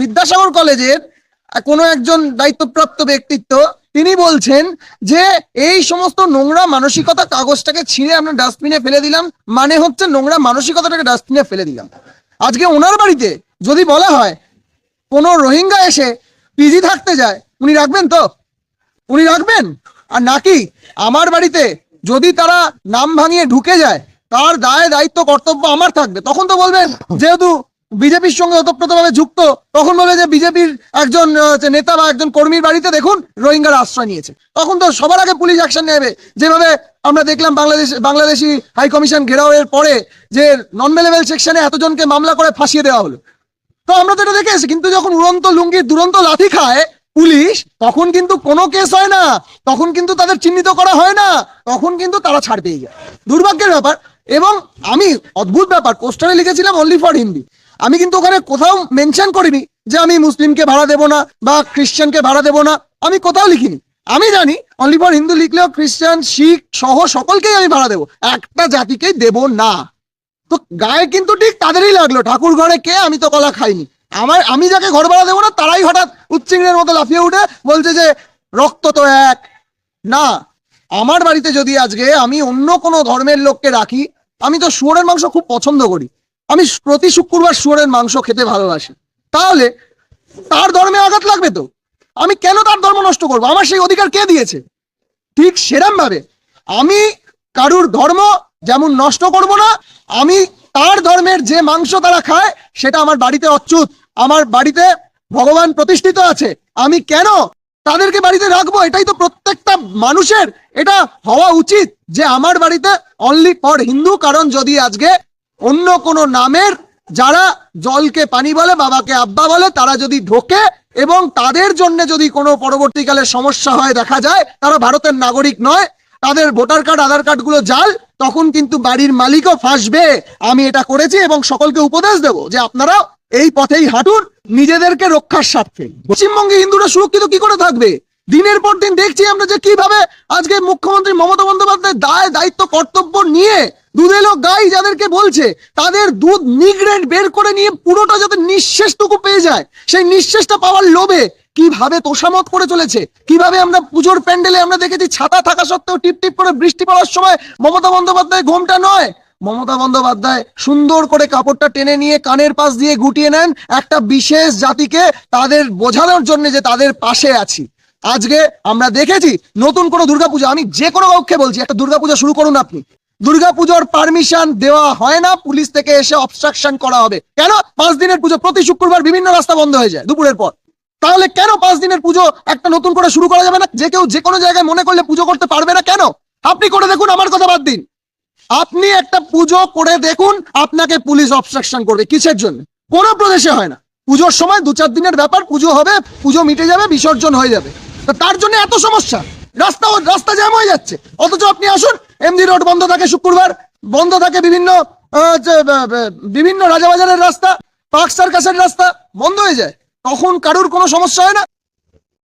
বিদ্যাসাগর কলেজের কোনো একজন দায়িত্বপ্রাপ্ত ব্যক্তিত্ব, তিনি বলছেন যে এই সমস্ত নোংরা মানসিকতা কাগজটাকে ছিঁড়ে আমরা ডাস্টবিনে ফেলে দিলাম মানে হচ্ছে নোংরা মানসিকতাটাকে ডাস্টবিনে ফেলে দিলাম। আজকে ওনার বাড়িতে যদি বলা হয়, কোনো রোহিঙ্গা এসে পিজি থাকতে যায়, উনি রাখবেন তো? উনি রাখবেন? আর নাকি আমার বাড়িতে যদি তারা নাম ভাঙিয়ে ঢুকে যায়, তার দায়, দায়িত্ব, কর্তব্য আমার থাকবে? তখন তো বলবেন, যেহেতু বিজেপির সঙ্গে ওতপ্রোতভাবে যুক্ত, তখন বলে যে বিজেপির একজন নেতা বা একজন কর্মীর বাড়িতে দেখুন, রোহিঙ্গার আশ্রয় নিয়েছে। তখন তো সবার আগে পুলিশ অ্যাকশন নেবে। যেভাবে আমরা দেখলাম বাংলাদেশ, বাংলাদেশি হাই কমিশন ঘেরাওয়ের পরে যে নন মেলেবেল সেকশনে এতজনকে মামলা করে ফাঁসিয়ে দেওয়া হলো। তো আমরা তো এটা দেখে এসেছি, কিন্তু যখন উড়ন্ত লুঙ্গির দুরন্ত লাথি খায় পুলিশ, তখন কিন্তু কোনো কেস হয় না। তখন কিন্তু তাদের চিহ্নিত করা হয় না। তখন কিন্তু তারা ছাড় পেয়ে যায়। দুর্ভাগ্যের ব্যাপার, এবং আমি অদ্ভুত ব্যাপার পোস্টারে লিখেছিলাম অনলি ফর হিন্দি আমি কিন্তু ওখানে কোথাও মেনশন করিনি যে আমি মুসলিমকে ভাড়া দেবো না বা খ্রিস্টানকে ভাড়া দেবো না। আমি কোথাও লিখিনি। আমি জানি অনলি ফর হিন্দু লিখলেও খ্রিস্টান শিখ সহ সকলকেই আমি ভাড়া দেবো। একটা জাতিকেই দেবো না। তো গায়ে কিন্তু ঠিক তাদেরই লাগল, ঠাকুর ঘরে কে আমি তো কলা খাইনি। আমার, আমি যাকে ঘর ভাড়া দেবো না, তারাই হঠাৎ উচ্চিংড়ের মতো লাফিয়ে উঠে বলছে যে, রক্ত তো এক। না, আমার বাড়িতে যদি আজকে আমি অন্য কোনো ধর্মের লোককে রাখি, আমি তো শুয়োরের মাংস খুব পছন্দ করি। আমি প্রতি শুক্রবার শুয়োরের মাংস খেতে ভালোবাসি। তাহলে তার ধর্মে আঘাত লাগবে তো? আমি কেন তার ধর্ম নষ্ট করব? আমার সেই অধিকার কে দিয়েছে? ঠিক সেরম ভাবে আমি কারুর ধর্ম যেমন নষ্ট করব না, আমি তার ধর্মের যে মাংস তারা খায়, সেটা আমার বাড়িতে অচ্যুত। আমার বাড়িতে ভগবান প্রতিষ্ঠিত আছে। আমি কেন তাদেরকে বাড়িতে রাখব? এটাই তো প্রত্যেকটা মানুষের। এটা হওয়া উচিত যে আমার বাড়িতে অনলি ফর হিন্দু, কারণ যদি আজকে অন্য কোনো নামের যারা জলকে পানি বলে, বাবাকে আব্বা বলে, তারা যদি ঢোকে এবং তাদের জন্য যদি কোনো পরবর্তীকালে সমস্যা হয় দেখা যায়, তারা ভারতের নাগরিক নয়, তাদের ভোটার কার্ড, আধার কার্ডগুলো জাল, তখন কিন্তু বাড়ির মালিকও ফাঁসবে। আমি এটা করেছি এবং সকলকে উপদেশ দেব যে আপনারা এই পথেই হাঁটুন, নিজেদেরকে রক্ষার স্বার্থে। পশ্চিমবঙ্গে হিন্দুরা সুরক্ষিত কি করে থাকবে? দিনের পর দিন দেখছি আমরা যে কীভাবে আজকে মুখ্যমন্ত্রী মমতা বন্দ্যোপাধ্যায় দায়, দায়িত্ব, কর্তব্য নিয়ে দুধেলো গাই যাদেরকে বলছে, তাদের দুধ নিগড়ে বের করে নিয়ে পুরোটা যাতে নিঃশেষটুকু পেয়ে যায়। সেই নিঃশেষটা পাওয়ার লোভে কীভাবে তোষামত করে চলেছে? কীভাবে আমরা পুজোর প্যান্ডেলে আমরা দেখেছি ছাতা থাকা সত্ত্বেও টিপ টিপ করে বৃষ্টি পড়ার সময় মমতা বন্দ্যোপাধ্যায় ঘোমটা নয়। মমতা বন্দ্যোপাধ্যায় সুন্দর করে কাপড়টা টেনে নিয়ে কানের পাশ দিয়ে গুটিয়ে নেন একটা বিশেষ জাতিকে তাদের বোঝানোর জন্য যে তাদের পাশে আছি। আজকে আমরা দেখেছি নতুন কোনো দুর্গাপূজা। আমি যে কোনো পক্ষে বলছি, একটা দুর্গাপূজা শুরু করুন আপনি। দুর্গাপুজোর পারমিশন দেওয়া হয় না, পুলিশ থেকে এসে অবস্ট্রাকশন করা হবে। কেন? পাঁচ দিনের পুজো প্রতি শুক্রবার বিভিন্ন রাস্তা বন্ধ হয়ে যায় দুপুরের পর। তাহলে কেন পাঁচ দিনের পুজো একটা নতুন করে শুরু করা যাবে না? যে কেউ যে কোনো জায়গায় মনে করলে পুজো করতে পারবে না কেন? আপনি করে দেখুন আমার কথা বাদ দিন। আপনি একটা পুজো করে দেখুন, আপনাকে পুলিশ অবস্ট্রাকশন করবে। কিসের জন্য? কোনো প্রদেশে হয় না। পুজোর সময় দু চার দিনের ব্যাপার, পুজো হবে, পুজো মিটে যাবে, বিসর্জন হয়ে যাবে। তো তার জন্য এত সমস্যা। রাস্তা রাস্তা জ্যাম হয়ে যাচ্ছে। অথচ আপনি আসুন এমজি রোড বন্ধ থাকে শুক্রবার, বন্ধ থাকে বিভিন্ন বিভিন্ন রাজাবাজারের রাস্তা, পার্ক সার্কাসের রাস্তা বন্ধ হয়ে যায়। তখন কারুর কোনো সমস্যা হয় না।